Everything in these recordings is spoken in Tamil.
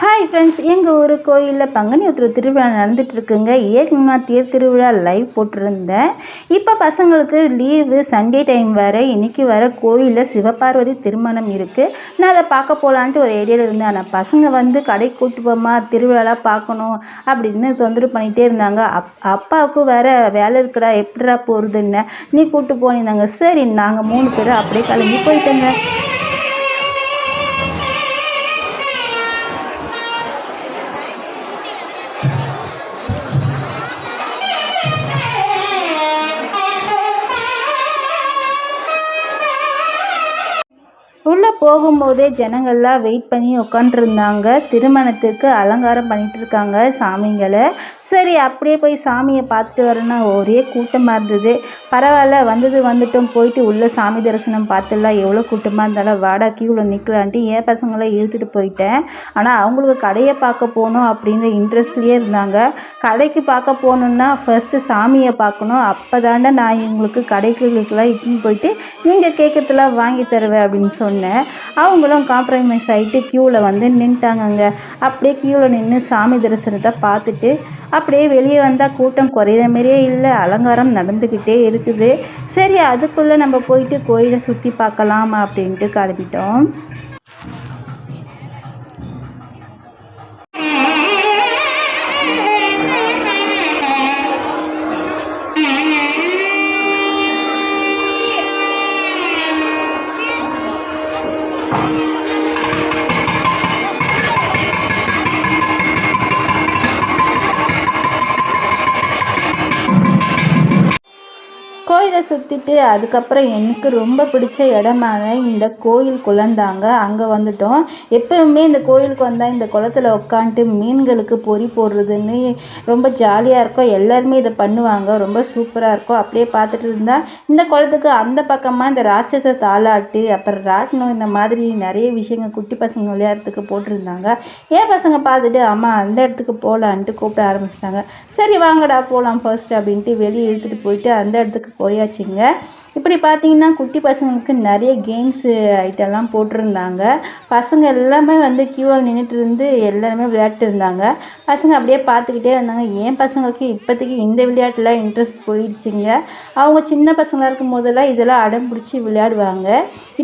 ஹாய் ஃப்ரெண்ட்ஸ் எங்கள் ஊர் கோயிலில் பங்குனி உத்திர திருவிழா நடந்துகிட்ருக்குங்க ஏற்கனவே தேர் திருவிழா லைவ் போட்டிருந்தேன். இப்போ பசங்களுக்கு லீவு சண்டே டைம் வேறு. இன்றைக்கி வர கோயிலில் சிவபார்வதி திருமணம் இருக்குது நான் அதை பார்க்க போகலான்ட்டு ஒரு ஏரியாவில் இருந்தேன். ஆனால் பசங்க வந்து கடைக்கு கூட்டு போமா திருவிழாலாம் பார்க்கணும் அப்படின்னு தொந்தரவு பண்ணிகிட்டே இருந்தாங்க. அப் அப்பாவுக்கு வேறு வேலை இருக்குடா எப்படிடா போகிறதுன்னு நீ கூப்பிட்டு போனிருந்தாங்க. சரி நாங்கள் மூணு பேரும் அப்படியே கிளம்பி போயிட்டோங்க. போகும்போதே ஜனங்கள்லாம் வெயிட் பண்ணி உட்காண்ட்ருந்தாங்க திருமணத்துக்கு அலங்காரம் பண்ணிட்டு இருக்காங்க சாமிங்களை. சரி அப்படியே போய் சாமியை பார்த்துட்டு வரேன்னா ஒரே கூட்டமாக இருந்தது. பரவாயில்ல வந்தது வந்துட்டோம். போயிட்டு உள்ளே சாமி தரிசனம் பார்த்துடலாம் எவ்வளோ கூட்டமாக இருந்தாலும் வாடா கியூவில் நிற்கலான்ட்டு என் பசங்களை இழுத்துட்டு போயிட்டேன். ஆனால் அவங்களுக்கு கடையை பார்க்க போகணும் அப்படின்ற இன்ட்ரெஸ்ட்லேயே இருந்தாங்க. கடைக்கு பார்க்க போகணுன்னா ஃபஸ்ட்டு சாமியை பார்க்கணும். அப்போ தாண்டா நான் இவங்களுக்கு கடைகளுக்கெல்லாம் இட்டுன்னு போயிட்டு நீங்கள் கேட்கறதுலாம் வாங்கி தருவேன் அப்படின்னு சொன்னேன். அவங்களும் காம்ப்ரமைஸ் ஆகிட்டு க்யூவில் வந்து நின்ட்டாங்கங்க அப்படியே க்யூவில் நின்று சாமி தரிசனத்தை பார்த்துட்டு அப்படியே வெளியே வந்தால் கூட்டம் குறையிற மாதிரியே இல்லை அலங்காரம் நடந்துக்கிட்டே இருக்குது. சரி அதுக்குள்ளே நம்ம போயிட்டு கோயிலை சுற்றி பார்க்கலாம் அப்படின்ட்டு கிளம்பிட்டோம். கோயிலை சுற்றிட்டு அதுக்கப்புறம் எனக்கு ரொம்ப பிடிச்ச இடமான இந்த கோயில் குழந்தாங்க அங்கே வந்துட்டோம். எப்போவுமே இந்த கோயிலுக்கு வந்தால் இந்த குளத்துல உட்காந்துட்டு மீன்களுக்கு பொறி போடுறதுன்னு ரொம்ப ஜாலியாக இருக்கும். எல்லாருமே இதை பண்ணுவாங்க. ரொம்ப சூப்பராக இருக்கும். அப்படியே பார்த்துட்டு இருந்தால் இந்த குளத்துக்கு அந்த பக்கமாக இந்த ராட்சச தாளாட்டு அப்புறம் ராட்டினம் இந்த மாதிரி நிறைய விஷயங்கள் குட்டி பசங்க விளையாடுறதுக்கு போட்டிருந்தாங்க. ஏன் பசங்க பார்த்துட்டு அம்மா அந்த இடத்துக்கு போகலான்ட்டு கூப்பிட ஆரம்பிச்சிட்டாங்க. சரி வாங்கடா போகலாம் ஃபர்ஸ்ட் அப்படின்ட்டு வெளியே இழுத்துட்டு போயிட்டு அந்த இடத்துக்கு வச்சுங்க. இப்படி பார்த்தீங்கன்னா குட்டி பசங்களுக்கு நிறைய கேம்ஸு ஐட்டம்லாம் போட்டிருந்தாங்க. பசங்க எல்லாமே வந்து க்யூவாக நின்றுட்டு இருந்து எல்லாருமே விளையாட்டு இருந்தாங்க பசங்க அப்படியே பார்த்துக்கிட்டே இருந்தாங்க. ஏன் பசங்களுக்கு இப்போதைக்கு இந்த விளையாட்டுலாம் இன்ட்ரெஸ்ட் போயிடுச்சுங்க. அவங்க சின்ன பசங்களாக இருக்கும் போதெல்லாம் இதெல்லாம் அடம் பிடிச்சி விளையாடுவாங்க.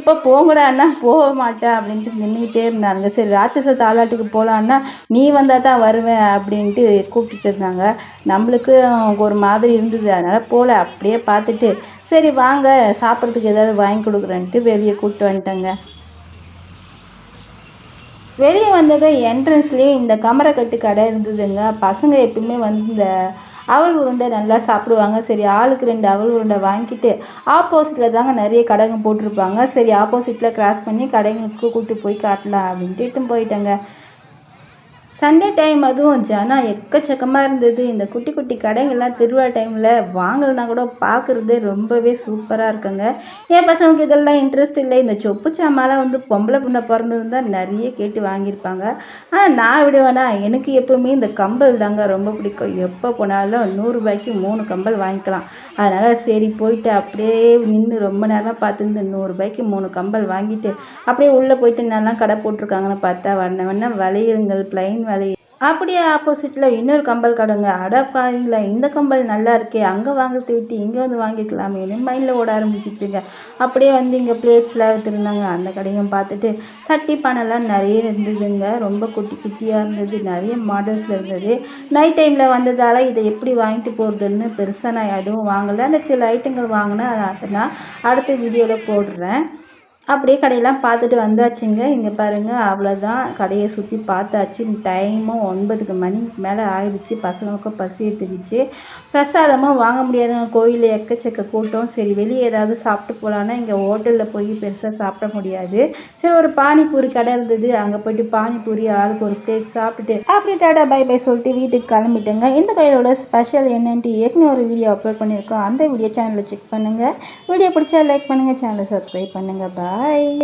இப்போ போங்கடான்னா போக மாட்டேன் அப்படின்ட்டு நின்றுக்கிட்டே இருந்தாங்க. சரி ராட்சச தாலாட்டுக்கு போகலான்னா நீ வந்தால் தான் வருவேன் அப்படின்ட்டு கூப்பிட்டுட்டு இருந்தாங்க. நம்மளுக்கு ஒரு மாதிரி இருந்தது. அதனால் போகல அப்படியே பார்த்துட்டு சரி வாங்க சாப்பிட்றதுக்கு ஏதாவது வாங்கி கொடுக்குறேன்ட்டு வெளியே கூப்பிட்டு வந்துட்டேங்க. வெளியே வந்தது என்ட்ரன்ஸ்லேயே இந்த கமரக்கட்டு கடை இருந்ததுங்க. பசங்க எப்பயுமே வந்து இந்த அவல் உருண்டை நல்லா சாப்பிடுவாங்க. சரி ஆளுக்கு ரெண்டு அவல் உருண்டை வாங்கிட்டு ஆப்போசிட்டில் தாங்க நிறைய கடைங்க போட்டிருப்பாங்க. சரி ஆப்போசிட்டில் கிராஸ் பண்ணி கடைங்களுக்கு கூப்பிட்டு போய் காட்டலாம் அப்படின்ட்டு போயிட்டேங்க. சண்டே டைம் அதுவும் ஜனம் எக்கச்சக்கமாக இருந்தது. இந்த குட்டி குட்டி கடைங்கள்லாம் திருவிழா டைமில் வாங்கலனா கூட பார்க்குறதே ரொம்பவே சூப்பராக இருக்குங்க. என் பசங்களுக்கு இதெல்லாம் இன்ட்ரெஸ்ட் இல்லை. இந்த சொப்பு சாமாலாம் வந்து பொம்பளை பொண்ணை தான் நிறைய கேட்டு வாங்கியிருப்பாங்க. ஆனால் நான் விடுவேனா? எனக்கு எப்போவுமே இந்த கம்பல் தாங்க ரொம்ப பிடிக்கும். எப்போ போனாலும் நூறுரூபாய்க்கு மூணு கம்பல் வாங்கிக்கலாம். அதனால் சரி போயிட்டு அப்படியே நின்று ரொம்ப நேரமாக பார்த்துருந்து நூறுரூபாய்க்கு மூணு கம்பல் வாங்கிட்டு அப்படியே உள்ளே போயிட்டு நல்லா கடை போட்டிருக்காங்கன்னு பார்த்தா வண்ண வண்ண வளையல்கள் பிளைன் வேலை அப்படியே ஆப்போசிட்டில் இன்னொரு கம்பல் கடைங்க அடப்பாவிங்களா இந்த கம்பல் நல்லா இருக்கே. அங்கே வாங்குறத விட்டு இங்கே வந்து வாங்கிக்கலாமேன்னு மைண்டில் ஓட ஆரம்பிச்சிச்சுங்க. அப்படியே வந்து இங்கே பிளேட்ஸ்லாம் விற்றுருந்தாங்க அந்த கடையும் பார்த்துட்டு சட்டி பானைலாம் நிறைய இருந்ததுங்க. ரொம்ப குட்டி குட்டியாக இருந்தது. நிறைய மாடல்ஸில் இருந்தது. நைட் டைமில் வந்ததால் இதை எப்படி வாங்கிட்டு போகிறதுன்னு பெருசாக நான் எதுவும் வாங்கலை. அந்த சில ஐட்டங்கள் வாங்கினேன் அதை நான் அடுத்த வீடியோவில் போடுறேன். அப்படியே கடையெல்லாம் பார்த்துட்டு வந்தாச்சுங்க. இங்கே பாருங்கள் அவ்வளோதான் கடையை சுற்றி பார்த்தாச்சு. டைமும் ஒன்பதுக்கு மணிக்கு மேலே ஆயிடுச்சு. பசங்களுக்கும் பசி எடுத்துக்கிச்சு. பிரசாதமும் வாங்க முடியாதுங்க. கோயிலில் எக்கச்சக்க கூட்டம். சரி வெளியே ஏதாவது சாப்பிட்டு போகலான்னா இங்கே ஹோட்டலில் போய் பெருசாக சாப்பிட முடியாது. சரி ஒரு பானிபூரி கடை இருந்தது. அங்கே போயிட்டு பானிபூரி ஆளுக்கு ஒரு பிளேட் சாப்பிட்டுட்டு அப்படி டாடா பை பை சொல்லிட்டு வீட்டுக்கு கிளம்பிட்டேங்க. இந்த கோயிலோட ஸ்பெஷல் என்னன்ட்டு ஏற்கனவே ஒரு வீடியோ அப்லோட் பண்ணியிருக்கோம். அந்த வீடியோ சேனலில் செக் பண்ணுங்கள் வீடியோ பிடிச்சா லைக் பண்ணுங்கள் சேனலை சப்ஸ்கிரைப் பண்ணுங்கள் பா Bye.